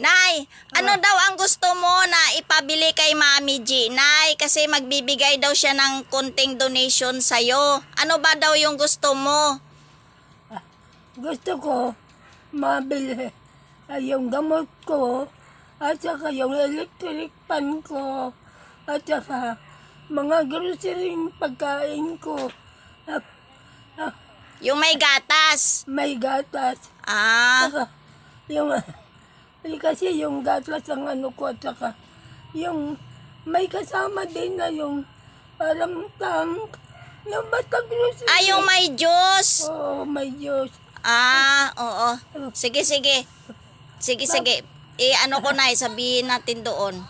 Nay, ano daw ang gusto mo na ipabili kay Mami G? Nay, kasi magbibigay daw siya ng konting donation sa'yo. Ano ba daw yung gusto mo? Gusto ko mabili ay yung gamot ko at saka yung electric pan ko at saka mga grocery pagkain ko at ah, Yung may gatas. may gatas Ah, saka yung eh, kasi yung gatas ang ano ko at saka yung may kasama din na yung parang tank yung basta grocery ah yung may juice. oh may Diyos Ah, oo. Sige, sige. Sige, sige. Eh, ano ko na, sabihin natin doon.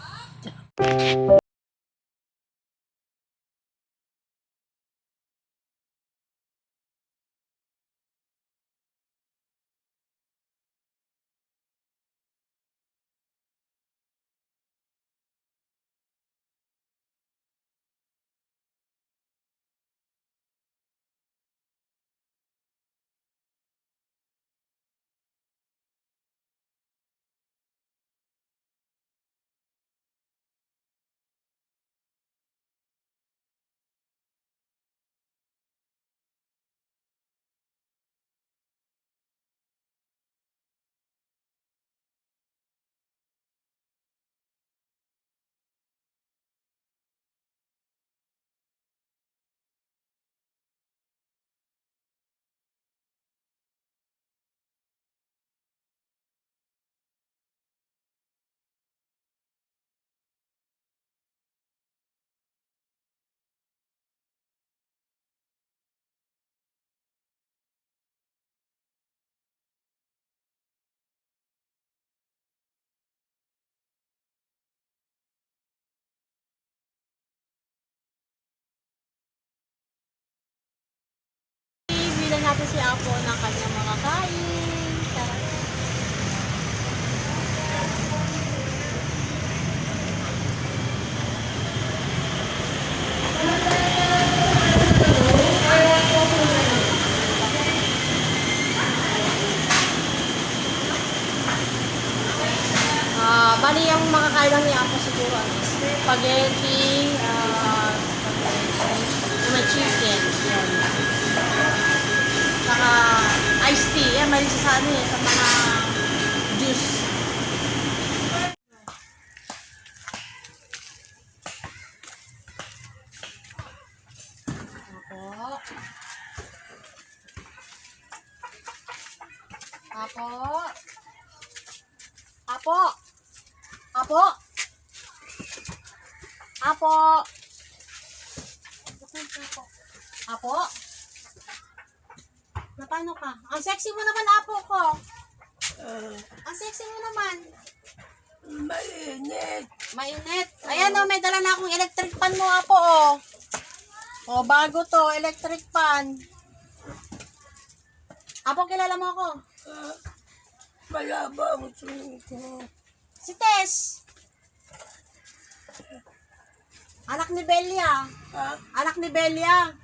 Natin si Apo ng kanyang mga kain. Tara. Ah, bali yung mga kailan ni Apo siguro ano, spaghetti, yung may chicken, yan. Saka may sa ano eh, sa mga juice. Apo. Apo. Apo. Apo. Apo. Apo. Na paano ka? Ang sexy mo naman, apo ko. ah, Ang sexy mo naman. Mainit Mainit. Ayan o, may dala na akong electric pan mo, apo o. O, bago to, electric pan. Apo, kilala mo ako. Ah, malaba ang tingin ko. Si Tess. Anak ni Belia. Ha? Anak ni Belia.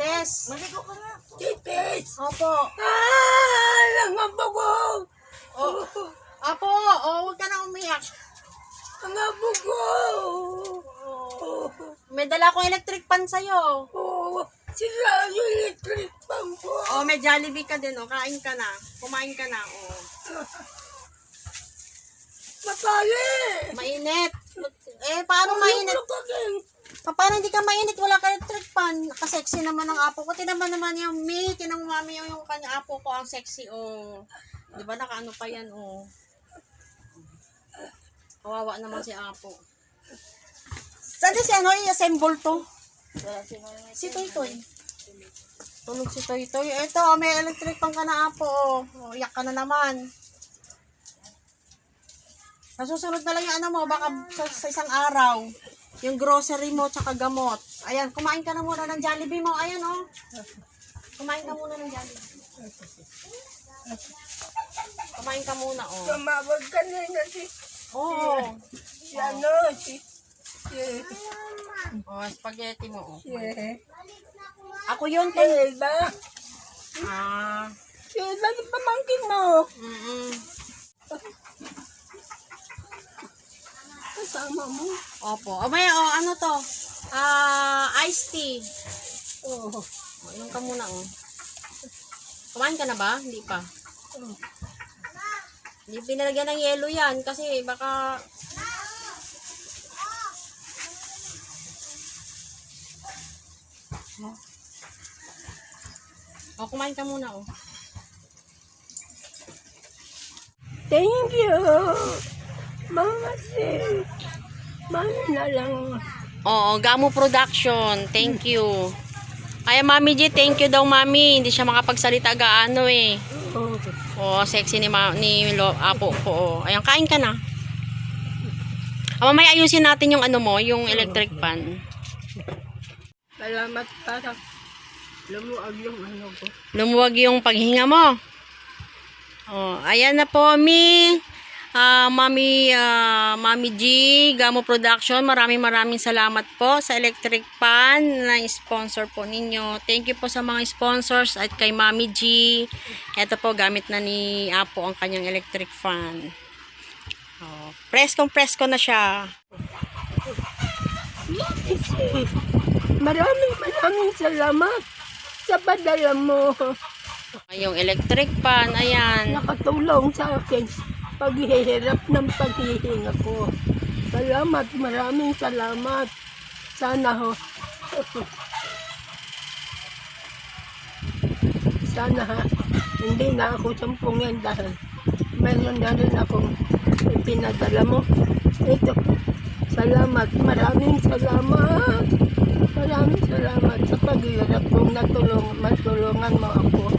Tess. Maligo ka nga. Titis! Opo. Ah! Langabo ko! O, apo, o, huwag ka na umiyak. Ang abo ko! Oh, May dala akong electric pan sa'yo. oh, sila yung electric pang ko. Oh, may Jollibee ka din, oh. Kain ka na. Kumain ka na, oh. Matali! Mainit. Eh, paano mainit? Pa- Paano hindi ka mainit? Wala ka electric pan. Nakasexy naman ang apo ko. Tinaman naman yung me. Tinang mami yung, yung kanya apo ko. Ang sexy, oh. Di ba, nakaano pa yan, oh. Kawawa naman si apo. Saan si ano, i-assemble to? Si Toy Toy. Tulog si Toy Toy. Ito, may electric pan ka na apo, oh. oh ka na naman. Nasusunod na lang yung ano mo, baka sa, sa isang araw. Yung grocery mo, tsaka gamot. Ayan, kumain ka na muna ng Jollibee mo. Ayan, oh. Kumain ka muna ng Jollibee. Kumain ka muna, oh. Tumawag ka na si, Oo. si ano, si, si, Oh, spaghetti mo, oh. si, Ako yun, si Ton. Elba. Ah. Si Elba yung pamangkin mo. Mm-mm. Kasama mo. Opo. O may, o ano to? Ah, iced tea. Oo. O, inom ka muna, oh. Kumain ka na ba? Hindi pa. Oh. Hindi pinalagyan ng yelo yan kasi baka... Oh. O, kumain ka muna, oh. Thank you. Mama Sid. Mami na lang. Oo, Gamo Production. Thank you. Kaya Mami G, thank you daw Mami. Hindi siya makapagsalita gaano eh. Oh. Sexy ni, ma- ni Lo, Apo ko. Oh. Ayan, kain ka na. Ah, mamaya ayusin natin yung ano mo, yung electric fan. Salamat para lumuag yung ano ko. Lumuwag yung paghinga mo. Oh, ayan na po, Mi. Ah, Mami, ah, Mami G, Gamo Production, maraming maraming salamat po sa electric pan na sponsor po ninyo. Thank you po sa mga sponsors at kay Mami G. Ito po, gamit na ni Apo ang kanyang electric fan. Oh, preskong presko na siya. Maraming maraming salamat sa padala mo. Yung electric pan, ayan. Nakatulong sa akin paghihirap ng paghihinga ko. Salamat, maraming salamat. Sana ho. Sana ha, hindi na ako sampungin dahil meron na rin akong ipinadala mo. Ito, salamat, maraming salamat. Maraming salamat sa paghihirap kong natulong, matulungan mo ako.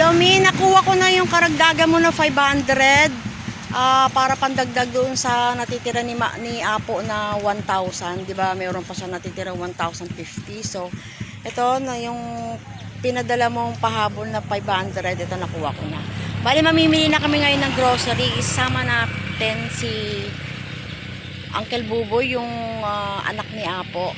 Hello, Mi. Nakuha ko na yung karagdagan mo na 500 ah, para pandagdag doon sa natitira ni, Ma, ni Apo na 1,000. Di ba? Mayroon pa siya natitira 1,050. So, ito na yung pinadala mong pahabol na 500. Ito nakuha ko na. Bali, mamimili na kami ngayon ng grocery. Isama natin si Uncle Buboy, yung ah, anak ni Apo.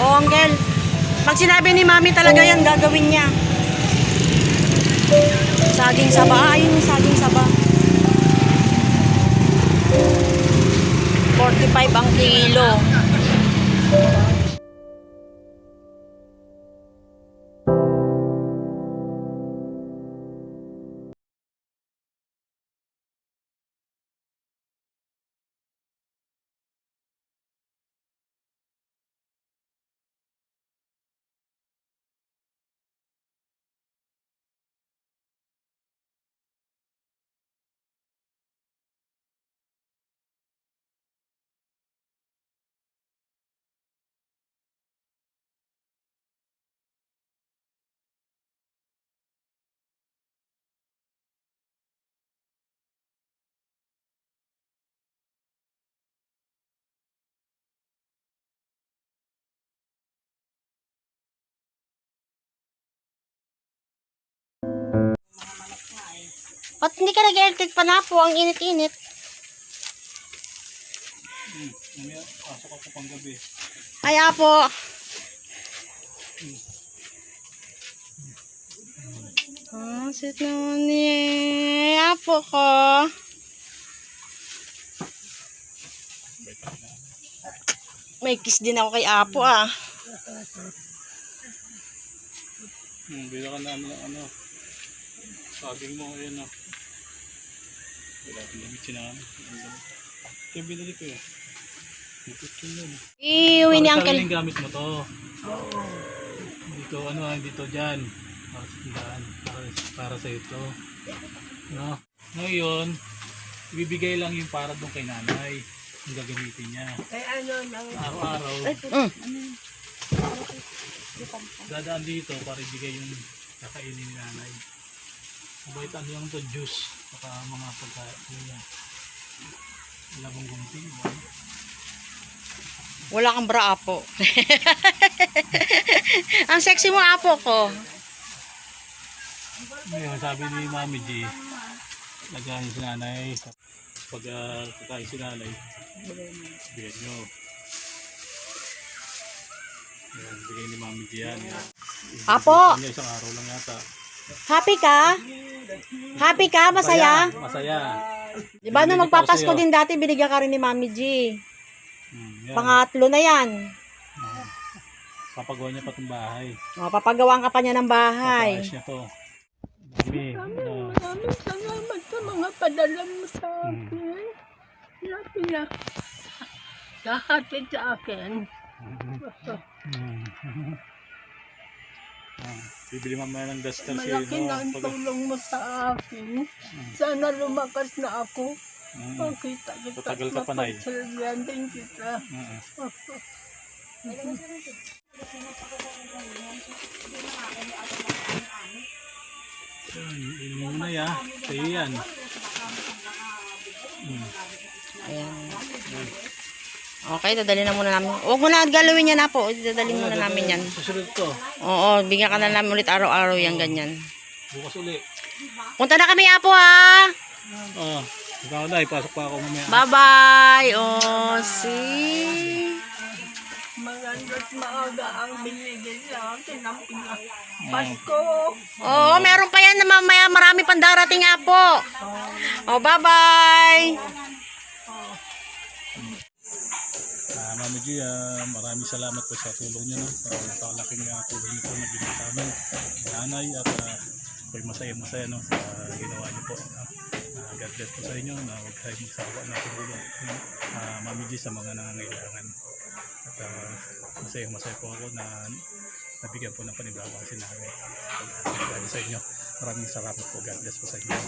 Oo, Angel. Pag sinabi ni Mami talaga yan, gagawin niya. Saging saba. Ah, ayun yung saging saba. 45 ang kilo. Ba't hindi ka nag-electric pa na po? Ang init-init. Mamaya, pasok ako pang gabi. Kaya po. Ah, sweet naman ni Apo ko. May kiss din ako kay Apo ah. Hmm, bila ka na ano, ano. Saging mo, ayan o. Wala akong damit sinama. Ito yung binili ko eh. Ito yun. Iuwi ni Para Uncle. gamit mo to. Dito, ano, ah, dito dyan. Para sa tindahan. Para, para sa ito. No? Ngayon, ibibigay lang yung para doon kay nanay. Yung gagamitin niya. Eh ano nang Araw-araw. Mm. Dadaan dito para ibigay yung kakainin ni nanay. Mabait ano yung to juice. Saka mga pagkain. Yun yan. Labong gunting. Ano? Wala kang bra, Apo. Ang sexy mo, Apo ko. Ngayon, sabi ni Mami G, lagayan si nanay. Pag uh, kakain si nanay, bigyan nyo. Yan, bigay ni Mami G yan. yan. Apo, isang araw lang yata. Happy ka? Happy ka? Masaya? Masaya. Di ba nung magpapasko din dati, binigyan ka rin ni Mami G. Hmm, yan. Pangatlo na yan. Ah. Papagawa niya pa itong bahay. O, papagawaan ka pa niya ng bahay. Papaayos niya to. Dami. ano, maraming salamat sa mga padala mo sa akin. Lahat na. Lahatid sa akin. Hmm. Ah, bibili mamaya ng duster si Malaki na ang tulong mo sa akin. Sana lumakas na ako. Hmm. Makita kita. Tatagal ka pa, Nay. mapagsalyan din kita. Ah, inumin mo na ya. Sa'yo yan. Hmm. Ayan. Okay, dadalhin na muna namin. Huwag mo na galawin yan na po. Dadalhin muna namin yan. Susunod to. Oo, bigyan ka na namin ulit araw-araw yan ganyan. Bukas uli. Punta na kami, Apo, ha? Oh, ikaw na, ipasok pa ako mamaya. Bye-bye. Oh, see? Maganda't maaga ang binigay sa akin ng pina. Pasko. Oo, meron pa yan na mamaya. Marami pang darating, Apo. Oh, bye-bye. Ah, Mami ah, maraming salamat po sa tulong niyo. No? Uh, napakalaking uh, tulong niyo po na binigay sa amin. Nanay at uh, ako'y masaya-masaya no, sa ginawa niyo po. Uh, God bless po sa inyo na huwag tayo magsawa na tulong. Uh, Mami G sa mga nangangailangan. At uh, masaya-masaya po ako na nabigyan po ng panibago si nanay. Uh, sa inyo. Maraming salamat po. God bless po sa inyo.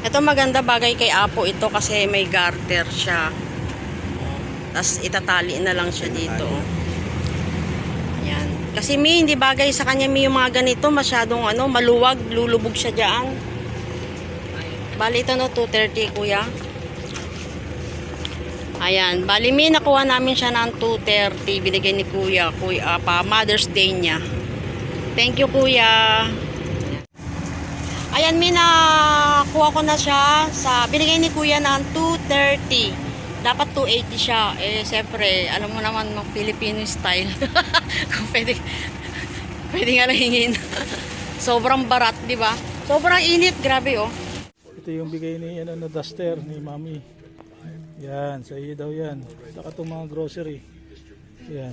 Ito maganda bagay kay Apo ito kasi may garter siya. Tapos itatali na lang siya dito. Yan. Kasi mi, hindi bagay sa kanya mi yung mga ganito. Masyadong ano, maluwag, lulubog siya dyan. Bali ito no, 230 kuya. Ayan, bali mi, nakuha namin siya ng 230. Binigay ni kuya, kuya pa, Mother's Day niya. Thank you kuya. Ayan, may nakuha ko na siya sa, binigay ni kuya ng 230. Dapat 280 siya. Eh, siyempre, alam mo naman, ng Filipino style. Kung pwede, pwede nga lang hingin. Sobrang barat, di ba? Sobrang init, grabe oh. Ito yung bigay ni ano, na duster ni Mami. Yan, sa iyo daw yan. Saka itong mga grocery. Yan.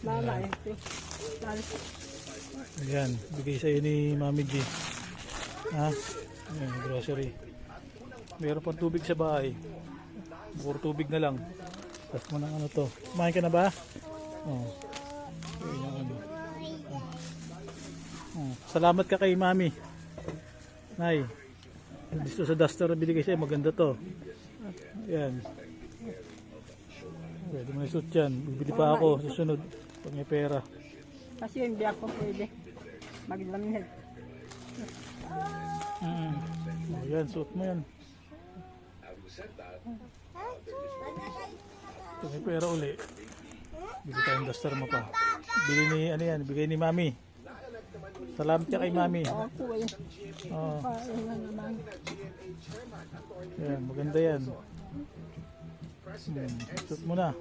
Mama, ito. Ayan, bigay sa iyo ni Mami G. Ha? Ayan, grocery. Meron pang tubig sa bahay. Puro tubig na lang. Tapos mo ng ano to. Kumain ka na ba? Oh. Ayan ano. Oh. Salamat ka kay Mami. Nay. Gusto sa duster na binigay sa'yo. Maganda to. Ayan. Pwede mo na isuot yan. Bibili pa ako susunod. Pag may pera. Kasi hindi ako pwede maglamig. Mm. Oh, yan, suot mo yan. Ito may pera uli. Bili tayong duster mo pa. Bili ni, ano yan, bigay ni Mami. Salamat ka kay Mami. Ako eh. Oh, yan, maganda yan. Hmm, suot mo na.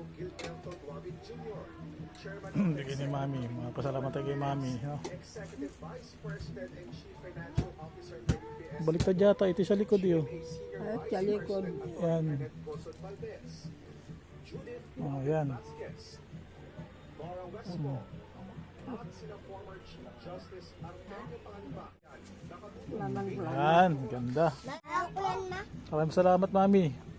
Bigay ni Mami. Mga kay Mami. No? Baliktad yata, ito sa likod yun. At sa likod. Yan. Oh, yan. Hmm. Yan, ganda. Maraming salamat, Mami.